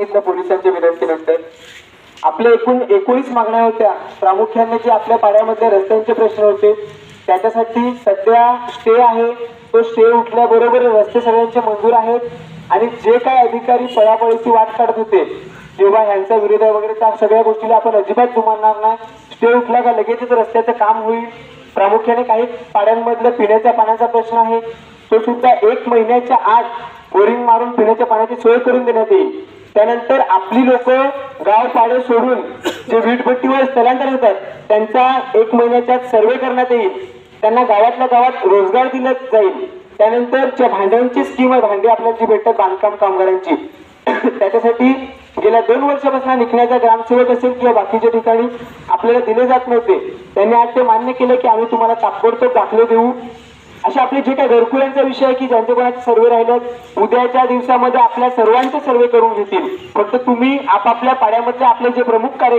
सांगितलं पोलिसांच्या विनंतीनंतर आपल्या एकूण एकोणीस मागण्या होत्या. प्रामुख्याने जे आपल्या पाड्यामध्ये रस्त्यांचे प्रश्न होते त्याच्यासाठी सध्या स्टे आहे. तो स्टे उठल्याबरोबर रस्ते सगळ्यांचे मंजूर आहेत. आणि जे काही अधिकारी पळापळीची वाट काढत होते किंवा ह्यांचा विरोध आहे वगैरे त्या सगळ्या गोष्टीला आपण अजिबात जुमानणार नाही. स्टे उठला का लगेचच रस्त्याचं काम होईल. प्रामुख्याने काही पाड्यांमधलं पिण्याच्या पाण्याचा प्रश्न आहे. तो सुद्धा एक महिन्याच्या आत बोरिंग मारून पिण्याच्या पाण्याची सोय करून देण्यात येईल. त्यानंतर आपली लोक गाव पाडे सोडून जे वीटभट्टीवर स्थलांतर होतात त्यांचा एक महिन्याच्या सर्वे करण्यात येईल. त्यांना गावातल्या गावात रोजगार दिला जाईल. त्यानंतर ज्या भांड्यांची स्कीम आहे भांडी आपल्याला जी भेटतात बांधकाम कामगारांची त्याच्यासाठी गेल्या दोन वर्षापासून निघण्याचा ग्रामसेवक असेल किंवा बाकीच्या ठिकाणी आपल्याला दिले जात नव्हते. त्यांनी आज ते मान्य केलं की आम्ही तुम्हाला तात्पुरतं दाखले देऊ. असे आपले जे काही घरकुल्यांचा विषय आहे की ज्यांचे कोणाचे सर्वे राहिले उद्याच्या दिवसामध्ये आपल्या सर्वांचे सर्वे करून घेतील. फक्त तुम्ही आपापल्या पाड्यामध्ये आपले जे प्रमुख कार्य